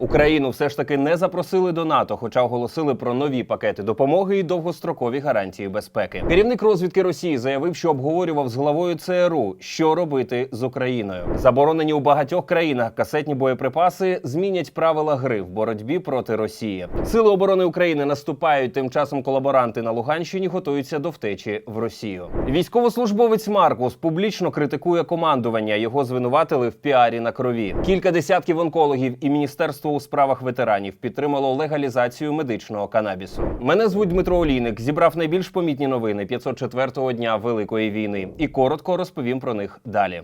Україну все ж таки не запросили до НАТО, хоча оголосили про нові пакети допомоги і довгострокові гарантії безпеки. Керівник розвідки Росії заявив, що обговорював з главою ЦРУ, що робити з Україною. Заборонені у багатьох країнах касетні боєприпаси змінять правила гри в боротьбі проти Росії. Сили оборони України наступають. Тим часом колаборанти на Луганщині готуються до втечі в Росію. Військовослужбовець Маркус публічно критикує командування. Його звинуватили в піарі на крові. Кілька десятків онкологів і міністерство у справах ветеранів підтримало легалізацію медичного канабісу. Мене звуть Дмитро Олійник. Зібрав найбільш помітні новини 504-го дня Великої війни і коротко розповім про них далі.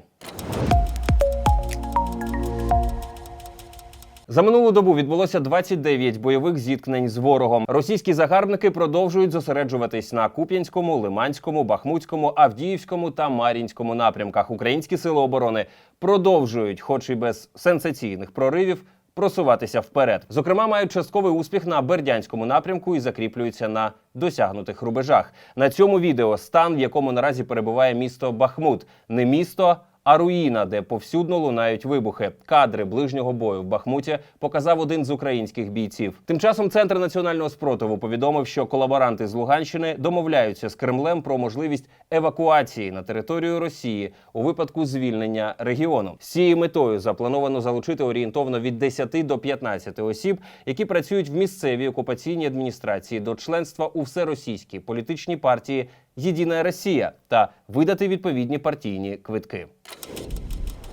За минулу добу відбулося 29 бойових зіткнень з ворогом. Російські загарбники продовжують зосереджуватись на Куп'янському, Лиманському, Бахмутському, Авдіївському та Мар'їнському напрямках. Українські сили оборони продовжують, хоч і без сенсаційних проривів. Просуватися вперед, зокрема, мають частковий успіх на Бердянському напрямку і закріплюються на досягнутих рубежах. На цьому відео стан, в якому наразі перебуває місто Бахмут, не місто, а руїна, де повсюдно лунають вибухи. Кадри ближнього бою в Бахмуті показав один з українських бійців. Тим часом центр національного спротиву повідомив, що колаборанти з Луганщини домовляються з Кремлем про можливість евакуації на територію Росії у випадку звільнення регіону. З цією метою заплановано залучити орієнтовно від 10 до 15 осіб, які працюють в місцевій окупаційній адміністрації до членства у всеросійській політичній партії Єдина Росія та видати відповідні партійні квитки.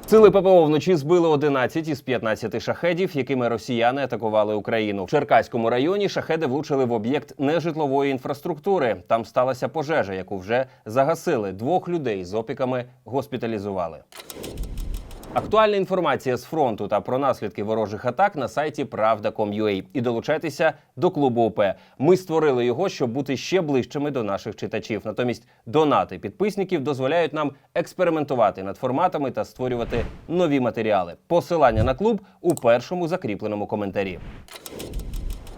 Сили ППО вночі збили 11 із 15 шахедів, якими росіяни атакували Україну. В Черкаському районі шахеди влучили в об'єкт нежитлової інфраструктури. Там сталася пожежа, яку вже загасили. Двох людей з опіками госпіталізували. Актуальна інформація з фронту та про наслідки ворожих атак на сайті Правда.com.ua. І долучайтеся до клубу ОП. Ми створили його, щоб бути ще ближчими до наших читачів. Натомість донати підписників дозволяють нам експериментувати над форматами та створювати нові матеріали. Посилання на клуб у першому закріпленому коментарі.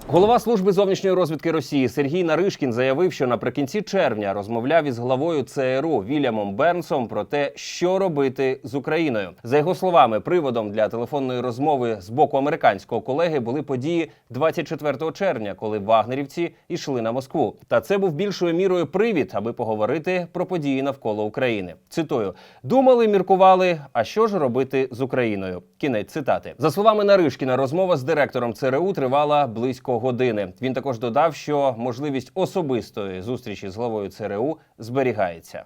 Голова служби зовнішньої розвідки Росії Сергій Наришкін заявив, що наприкінці червня розмовляв із главою ЦРУ Вільямом Бернсом про те, що робити з Україною. За його словами, приводом для телефонної розмови з боку американського колеги були події 24 червня, коли вагнерівці йшли на Москву. Та це був більшою мірою привід, аби поговорити про події навколо України. Цитую: думали, міркували. А що ж робити з Україною? Кінець цитати за словами Наришкіна, розмова з директором ЦРУ тривала близько години. Він також додав, що можливість особистої зустрічі з главою ЦРУ зберігається.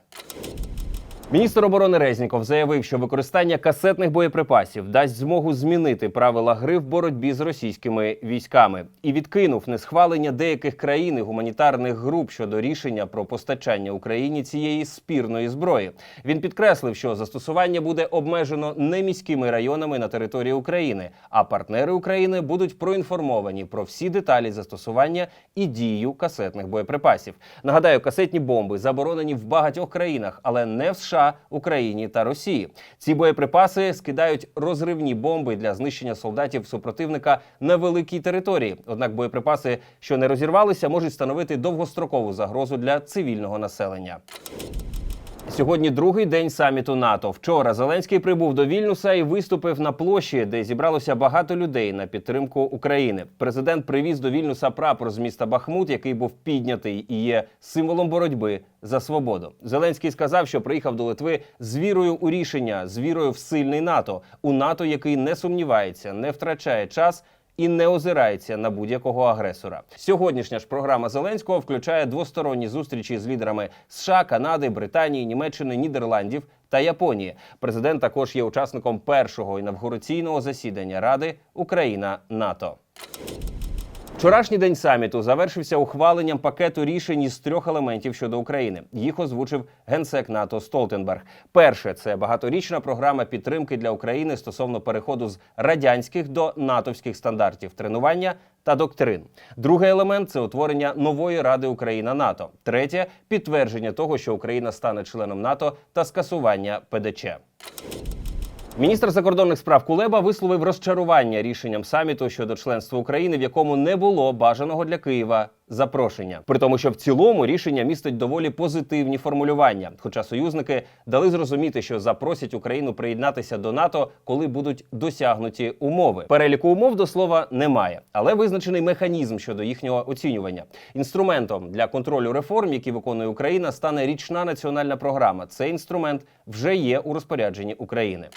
Міністр оборони Резніков заявив, що використання касетних боєприпасів дасть змогу змінити правила гри в боротьбі з російськими військами і відкинув несхвалення деяких країн і гуманітарних груп щодо рішення про постачання Україні цієї спірної зброї. Він підкреслив, що застосування буде обмежено не міськими районами на території України, а партнери України будуть проінформовані про всі деталі застосування і дію касетних боєприпасів. Нагадаю, касетні бомби заборонені в багатьох країнах, але не в США, Україні та Росії. Ці боєприпаси скидають розривні бомби для знищення солдатів супротивника на великій території. Однак боєприпаси, що не розірвалися, можуть становити довгострокову загрозу для цивільного населення. Сьогодні другий день саміту НАТО. Вчора Зеленський прибув до Вільнюса і виступив на площі, де зібралося багато людей на підтримку України. Президент привіз до Вільнюса прапор з міста Бахмут, який був піднятий і є символом боротьби за свободу. Зеленський сказав, що приїхав до Литви з вірою у рішення, з вірою в сильний НАТО, у НАТО, який не сумнівається, не втрачає час і не озирається на будь-якого агресора. Сьогоднішня ж програма Зеленського включає двосторонні зустрічі з лідерами США, Канади, Британії, Німеччини, Нідерландів та Японії. Президент також є учасником першого інавгураційного засідання Ради Україна НАТО. Вчорашній день саміту завершився ухваленням пакету рішень із трьох елементів щодо України. Їх озвучив генсек НАТО Столтенберг. Перше це багаторічна програма підтримки для України стосовно переходу з радянських до натовських стандартів тренування та доктрин. Другий елемент це утворення нової ради Україна НАТО. Третє підтвердження того, що Україна стане членом НАТО та скасування ПДЧ. Міністр закордонних справ Кулеба висловив розчарування рішенням саміту щодо членства України, в якому не було бажаного для Києва запрошення. При тому, що в цілому рішення містить доволі позитивні формулювання. Хоча союзники дали зрозуміти, що запросять Україну приєднатися до НАТО, коли будуть досягнуті умови. Переліку умов до слова немає, але визначений механізм щодо їхнього оцінювання. Інструментом для контролю реформ, які виконує Україна, стане річна національна програма. Цей інструмент вже є у розпорядженні України.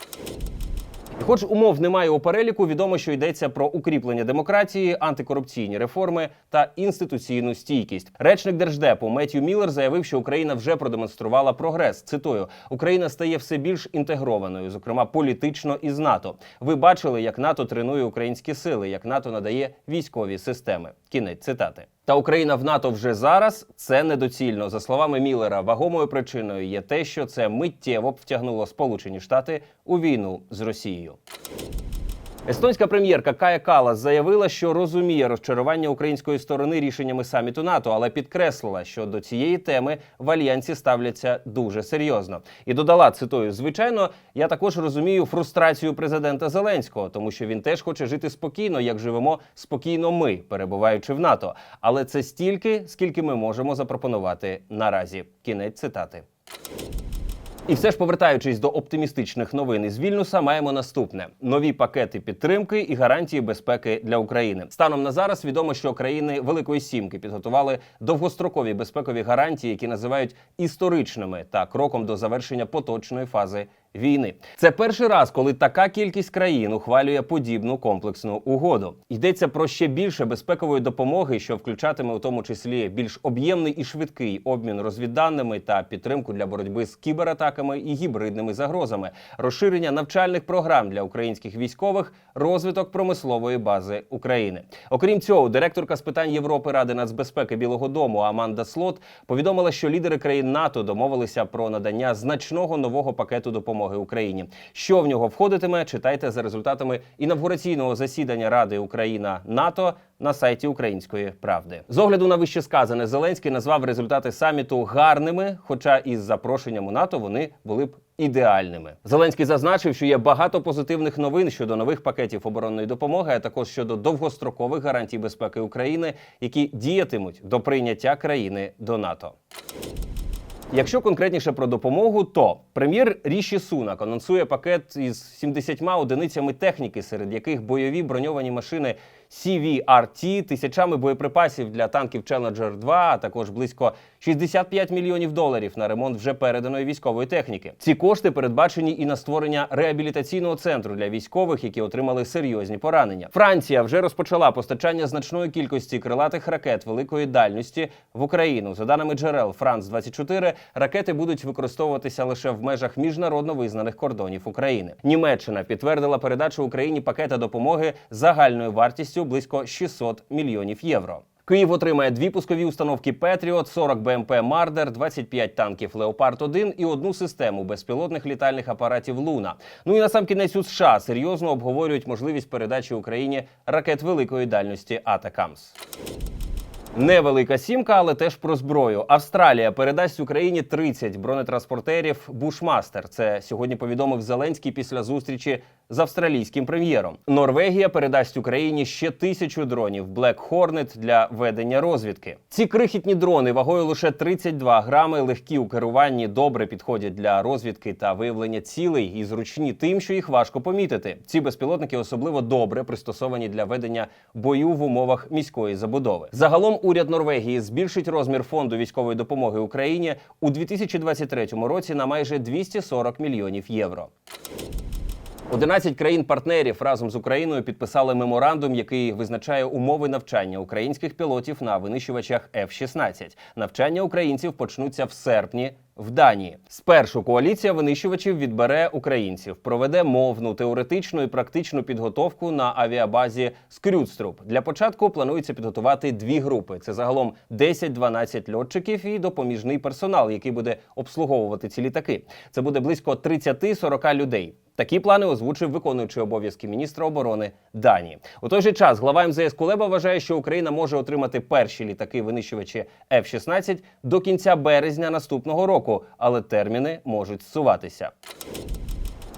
Хоч умов немає у переліку, відомо, що йдеться про укріплення демократії, антикорупційні реформи та інституційну стійкість. Речник держдепу Меттью Міллер заявив, що Україна вже продемонструвала прогрес. Цитую: Україна стає все більш інтегрованою, зокрема політично із НАТО. Ви бачили, як НАТО тренує українські сили, як НАТО надає військові системи. Кінець цитати. Та Україна в НАТО вже зараз це недоцільно. За словами Міллера, вагомою причиною є те, що це миттєво втягнуло Сполучені Штати у війну з Росією. Естонська прем'єрка Кая Калас заявила, що розуміє розчарування української сторони рішеннями саміту НАТО, але підкреслила, що до цієї теми в альянсі ставляться дуже серйозно. І додала цитую: звичайно, я також розумію фрустрацію президента Зеленського, тому що він теж хоче жити спокійно, як живемо спокійно ми, перебуваючи в НАТО. Але це стільки, скільки ми можемо запропонувати наразі. Кінець цитати. І все ж повертаючись до оптимістичних новин із Вільнюса, маємо наступне: нові пакети підтримки і гарантії безпеки для України. Станом на зараз відомо, що країни Великої Сімки підготували довгострокові безпекові гарантії, які називають історичними та кроком до завершення поточної фази. Війни це перший раз, коли така кількість країн ухвалює подібну комплексну угоду. Йдеться про ще більше безпекової допомоги, що включатиме у тому числі більш об'ємний і швидкий обмін розвідданими та підтримку для боротьби з кібератаками і гібридними загрозами, розширення навчальних програм для українських військових, розвиток промислової бази України. Окрім цього, директорка з питань Європи Ради нацбезпеки Білого Дому Аманда Слот повідомила, що лідери країн НАТО домовилися про надання значного нового пакету допомоги Україні. Що в нього входитиме, читайте за результатами інавгураційного засідання Ради Україна НАТО на сайті Української правди. З огляду на вище сказане, Зеленський назвав результати саміту гарними, хоча із запрошенням у НАТО вони були б. Ідеальними Зеленський зазначив, що є багато позитивних новин щодо нових пакетів оборонної допомоги, а також щодо довгострокових гарантій безпеки України, які діятимуть до прийняття країни до НАТО. Якщо конкретніше про допомогу, то прем'єр Ріші Сунак анонсує пакет із 70 одиницями техніки, серед яких бойові броньовані машини CVRT, тисячами боєприпасів для танків Challenger 2, а також близько 65 мільйонів доларів на ремонт вже переданої військової техніки. Ці кошти передбачені і на створення реабілітаційного центру для військових, які отримали серйозні поранення. Франція вже розпочала постачання значної кількості крилатих ракет великої дальності в Україну. За даними джерел Франц 24 ракети будуть використовуватися лише в межах міжнародно визнаних кордонів України. Німеччина підтвердила передачу Україні пакета допомоги загальною вартістю близько 600 мільйонів євро. Київ отримає дві пускові установки Петріот, 40 БМП Мардер, 25 танків Леопард 1 і одну систему безпілотних літальних апаратів Луна. Ну і на сам кінець у США серйозно обговорюють можливість передачі Україні ракет великої дальності Атакамс. Невелика сімка, але теж про зброю. Австралія передасть Україні 30 бронетранспортерів Бушмастер. Це сьогодні повідомив Зеленський після зустрічі з австралійським прем'єром. Норвегія передасть Україні ще тисячу дронів Black Hornet для ведення розвідки. Ці крихітні дрони вагою лише 32 грами, легкі у керуванні, добре підходять для розвідки та виявлення цілей і зручні тим, що їх важко помітити. Ці безпілотники особливо добре пристосовані для ведення бою в умовах міської забудови. Загалом уряд Норвегії збільшить розмір фонду військової допомоги Україні у 2023 році на майже 240 мільйонів євро. 11 країн-партнерів разом з Україною підписали меморандум, який визначає умови навчання українських пілотів на винищувачах F-16. Навчання українців почнуться в серпні. В Данії спершу коаліція винищувачів відбере українців, проведе мовну, теоретичну і практичну підготовку на авіабазі Скрюдструп. Для початку планується підготувати дві групи. Це загалом 10-12 льотчиків і допоміжний персонал, який буде обслуговувати ці літаки. Це буде близько 30-40 людей. Такі плани озвучив виконуючий обов'язки міністра оборони Данії. У той же час глава МЗС Кулеба вважає, що Україна може отримати перші літаки винищувачі F-16 до кінця березня наступного року, але терміни можуть зсуватися.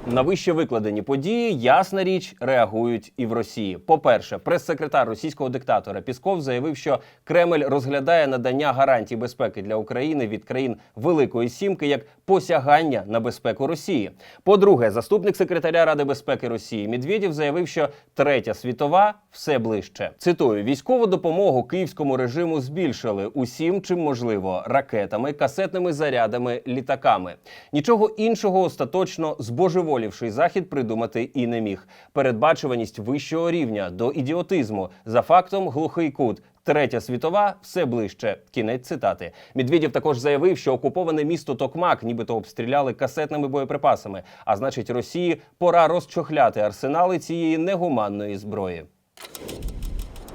На вище викладені події, ясна річ, реагують і в Росії. По-перше, прес-секретар російського диктатора Пісков заявив, що Кремль розглядає надання гарантій безпеки для України від країн Великої Сімки як посягання на безпеку Росії. По-друге, заступник секретаря Ради безпеки Росії Медведєв заявив, що третя світова все ближче. Цитую: військову допомогу київському режиму збільшили усім, чим можливо, ракетами, касетними зарядами, літаками. Нічого іншого остаточно збожеволівший захід придумати і не міг. Передбачуваність вищого рівня до ідіотизму за фактом глухий кут. Третя світова все ближче. Кінець цитати. Медведєв також заявив, що окуповане місто Токмак, нібито обстріляли касетними боєприпасами. А значить, Росії пора розчохляти арсенали цієї негуманної зброї.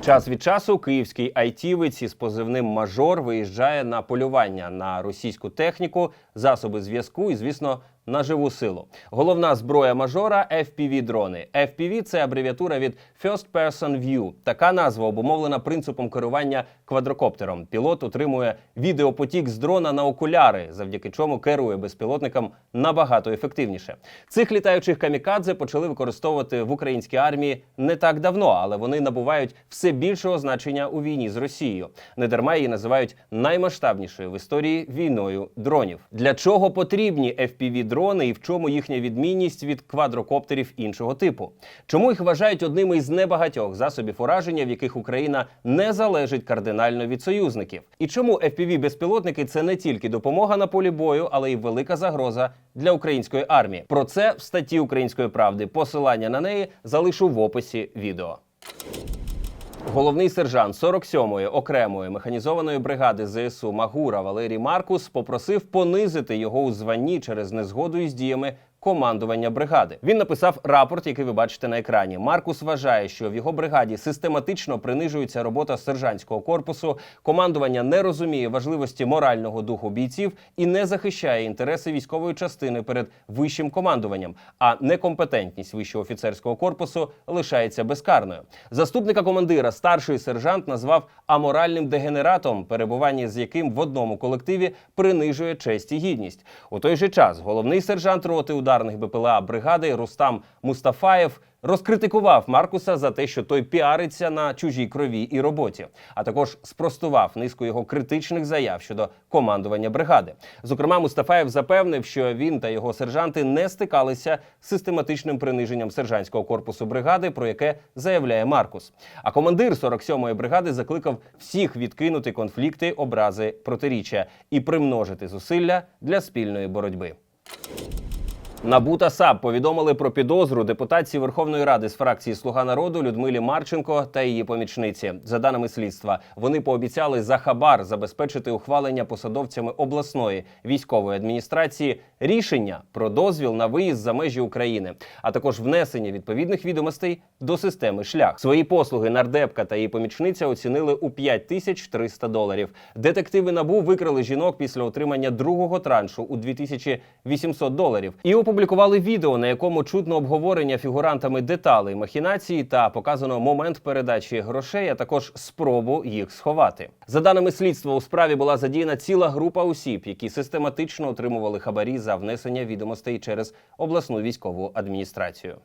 Час від часу київський айтівець із позивним мажор виїжджає на полювання на російську техніку, засоби зв'язку і, звісно, на живу силу. Головна зброя мажора fpv дрони. FPV – це абревіатура від First Person View. Така назва обумовлена принципом керування квадрокоптером. Пілот отримує відеопотік з дрона на окуляри, завдяки чому керує безпілотником набагато ефективніше. Цих літаючих камікадзе почали використовувати в українській армії не так давно, але вони набувають все більшого значення у війні з Росією. Недарма її називають наймасштабнішою в історії війною дронів. Для чого потрібні fpv дрони і в чому їхня відмінність від квадрокоптерів іншого типу? Чому їх вважають одними із небагатьох засобів ураження, в яких Україна не залежить кардинально від союзників? І чому fpv безпілотники це не тільки допомога на полі бою, але й велика загроза для української армії? Про це в статті Української правди. Посилання на неї залишу в описі відео. Головний сержант 47-ї окремої механізованої бригади ЗСУ Магура Валерій Маркус попросив понизити його у званні через незгоду із діями командування бригади. Він написав рапорт, який ви бачите на екрані. Маркус вважає, що в його бригаді систематично принижується робота сержантського корпусу. Командування не розуміє важливості морального духу бійців і не захищає інтереси військової частини перед вищим командуванням. А некомпетентність вищого офіцерського корпусу лишається безкарною. Заступника командира старший сержант назвав аморальним дегенератом, перебування з яким в одному колективі принижує честь і гідність. У той же час головний сержант роти ударних БПЛА бригади Рустам Мустафаєв розкритикував Маркуса за те, що той піариться на чужій крові і роботі, а також спростував низку його критичних заяв щодо командування бригади. Зокрема, Мустафаєв запевнив, що він та його сержанти не стикалися з систематичним приниженням сержантського корпусу бригади, про яке заявляє Маркус. А командир 47-ї бригади закликав всіх відкинути конфлікти, образи, протиріччя і примножити зусилля для спільної боротьби. НАБУ та САП повідомили про підозру депутатці Верховної Ради з фракції Слуга народу Людмилі Марченко та її помічниці. За даними слідства, вони пообіцяли за хабар забезпечити ухвалення посадовцями обласної військової адміністрації рішення про дозвіл на виїзд за межі України, а також внесення відповідних відомостей до системи шлях. Свої послуги нардепка та її помічниця оцінили у 5300 доларів. Детективи набу викрили жінок після отримання другого траншу у 2800 доларів і опублікували відео, на якому чутно обговорення фігурантами деталей махінації та показано момент передачі грошей, а також спробу їх сховати. За даними слідства, у справі була задіяна ціла група осіб, які систематично отримували хабарі за внесення відомостей через обласну військову адміністрацію.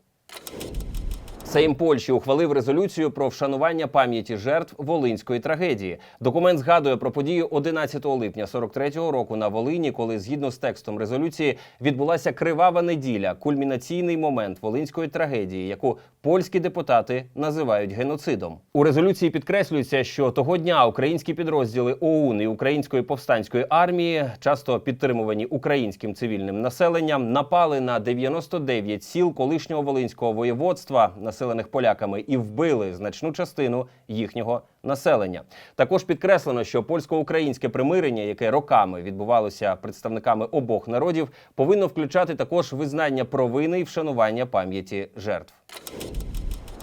Сейм Польщі ухвалив резолюцію про вшанування пам'яті жертв волинської трагедії. Документ згадує про подію 11 липня 43-го року на Волині, коли згідно з текстом резолюції відбулася кривава неділя, кульмінаційний момент волинської трагедії, яку польські депутати називають геноцидом. У резолюції підкреслюється, що того дня українські підрозділи ОУН і Української повстанської армії, часто підтримувані українським цивільним населенням, напали на 99 сіл колишнього волинського воєводства, населених поляками, і вбили значну частину їхнього населення. Також підкреслено, що польсько-українське примирення, яке роками відбувалося представниками обох народів, повинно включати також визнання провини і вшанування пам'яті жертв.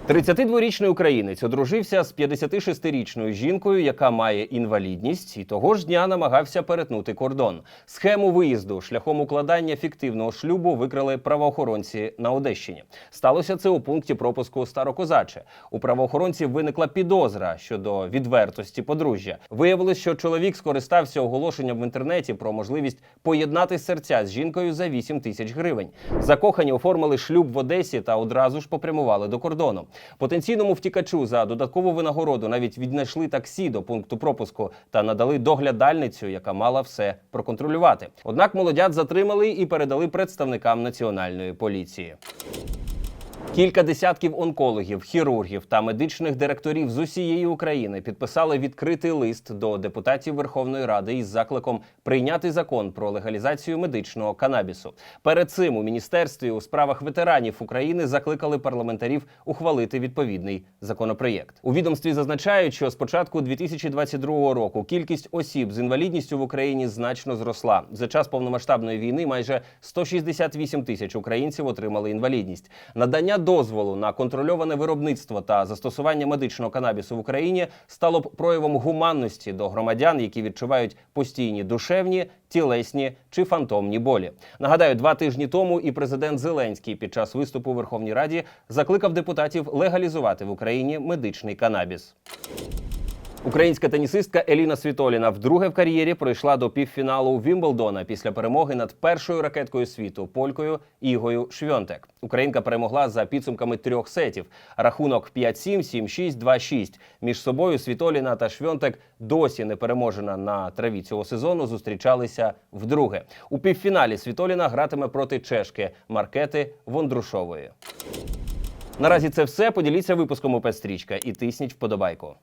32-річний українець одружився з 56-річною жінкою, яка має інвалідність, і того ж дня намагався перетнути кордон. Схему виїзду шляхом укладання фіктивного шлюбу викрили правоохоронці на Одещині. Сталося це у пункті пропуску Старокозаче. У правоохоронців виникла підозра щодо відвертості подружжя. Виявилось, що чоловік скористався оголошенням в інтернеті про можливість поєднати серця з жінкою за 8 тисяч гривень. Закохані оформили шлюб в Одесі та одразу ж попрямували до кордону. Потенційному втікачу за додаткову винагороду навіть віднайшли таксі до пункту пропуску та надали доглядальницю, яка мала все проконтролювати. Однак молодят затримали і передали представникам національної поліції. Кілька десятків онкологів, хірургів та медичних директорів з усієї України підписали відкритий лист до депутатів Верховної Ради із закликом прийняти закон про легалізацію медичного канабісу. Перед цим у міністерстві у справах ветеранів України закликали парламентарів ухвалити відповідний законопроєкт. У відомстві зазначають, що з початку 2022 року кількість осіб з інвалідністю в Україні значно зросла. За час повномасштабної війни майже 168 тисяч українців отримали інвалідність. Надання дозволу на контрольоване виробництво та застосування медичного канабісу в Україні стало б проявом гуманності до громадян, які відчувають постійні душевні, тілесні чи фантомні болі. Нагадаю, два тижні тому і президент Зеленський під час виступу у Верховній Раді закликав депутатів легалізувати в Україні медичний канабіс. Українська тенісистка Еліна Світоліна вдруге в кар'єрі пройшла до півфіналу Вімблдона після перемоги над першою ракеткою світу полькою Ігою Швьонтек. Українка перемогла за підсумками трьох сетів. Рахунок 5-7, 7-6, 2-6. Між собою Світоліна та Швьонтек досі не переможена на траві цього сезону. Зустрічалися вдруге. У півфіналі Світоліна гратиме проти чешки Маркети Вондрушової. Наразі це все. Поділіться випуском у Пестрічка і тисніть вподобайку.